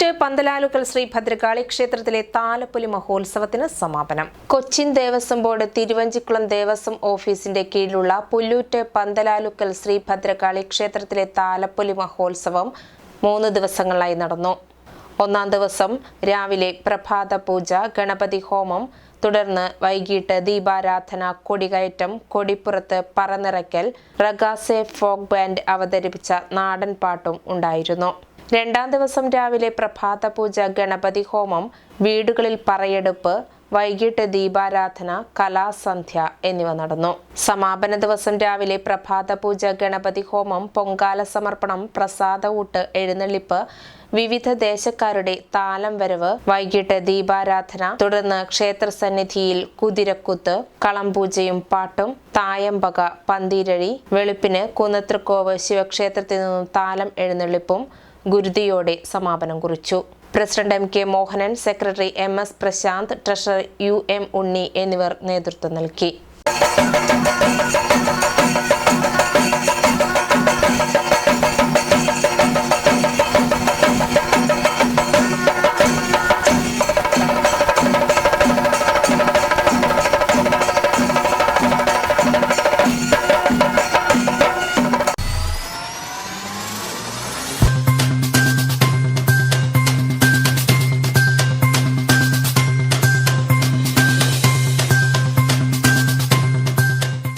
പന്തലാലുക്കൽ ശ്രീ ഭദ്രകാളി ക്ഷേത്രത്തിലെ താലപ്പൊലി മഹോത്സവത്തിന് സമാപനം. കൊച്ചിൻ ദേവസ്വം ബോർഡ് തിരുവഞ്ചിക്കുളം ദേവസ്വം ഓഫീസിന്റെ കീഴിലുള്ള പുല്ലൂറ്റ് പന്തലാലുക്കൽ ശ്രീ ഭദ്രകാളി ക്ഷേത്രത്തിലെ താലപ്പൊലി മഹോത്സവം മൂന്ന് ദിവസങ്ങളായി നടന്നു. ഒന്നാം ദിവസം രാവിലെ പ്രഭാത പൂജ ഗണപതി ഹോമം തുടർന്ന് വൈകിട്ട് ദീപാരാധന കൊടികയറ്റം കൊടിപ്പുറത്ത് പറനിറയ്ക്കൽ റഗാസെ ഫോക്ക് ബാൻഡ് അവതരിപ്പിച്ച നാടൻ പാട്ടും ഉണ്ടായിരുന്നു. രണ്ടാം ദിവസം രാവിലെ പ്രഭാത പൂജ ഗണപതി ഹോമം വീടുകളിൽ പറയെടുപ്പ് വൈകിട്ട് ദീപാരാധന കലാസന്ധ്യ എന്നിവ നടന്നു. സമാപന ദിവസം രാവിലെ പ്രഭാത പൂജ ഗണപതി ഹോമം പൊങ്കാല സമർപ്പണം പ്രസാദ ഊട്ട് എഴുന്നള്ളിപ്പ് വിവിധ ദേശക്കാരുടെ താലം വരവ് വൈകിട്ട് ദീപാരാധന തുടർന്ന് ക്ഷേത്ര സന്നിധിയിൽ കുതിരക്കുത്ത് കളംപൂജയും പാട്ടും തായമ്പക പന്തീരഴി വെളുപ്പിന് കുന്നത്രക്കോവ് ശിവക്ഷേത്രത്തിൽ നിന്നും താലം എഴുന്നള്ളിപ്പും ഗുരുതിയോടെ സമാപനം കുറിച്ചു. President M K Mohanan secretary M S Prashanth treasurer U M Unni എന്നിവർ നേതൃത്വം നൽകി.